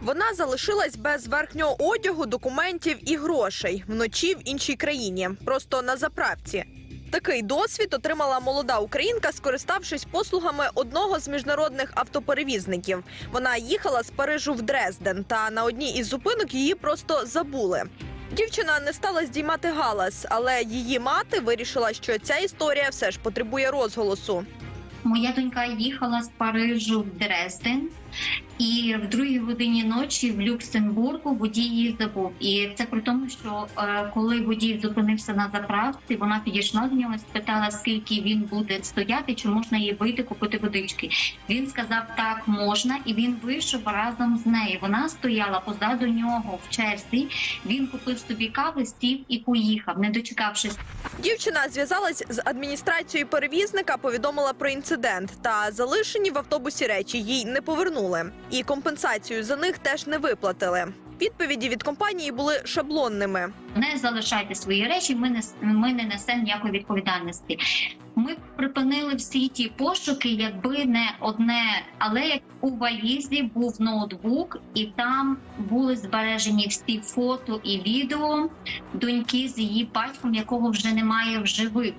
Вона залишилась без верхнього одягу, документів і грошей вночі в іншій країні, просто на заправці. Такий досвід отримала молода українка, скориставшись послугами одного з міжнародних автоперевізників. Вона їхала з Парижу в Дрезден, та на одній із зупинок її просто забули. Дівчина не стала здіймати галас, але її мати вирішила, що ця історія все ж потребує розголосу. Моя донька їхала з Парижу в Дрезден, і в другій годині ночі в Люксембургу водій її забув. І це при тому, що е, коли водій зупинився на заправці, вона підійшла до нього, спитала, скільки він буде стояти, чи можна їй вийти купити водички. Він сказав, так можна, і він вийшов разом з нею. Вона стояла позаду нього в черзі. Він купив собі кави, сів і поїхав, не дочекавшись Дівчина зв'язалась з адміністрацією перевізника, повідомила про інцидент. Та залишені в автобусі речі їй не повернули, і компенсацію за них теж не виплатили. Відповіді від компанії були шаблонними. не залишайте свої речі. Ми не ми не несемо ніякої відповідальності. Ми припинили всі ті пошуки, якби не одне, але як у валізі був ноутбук, і там були збережені всі фото і відео доньки з її батьком, якого вже немає в живих.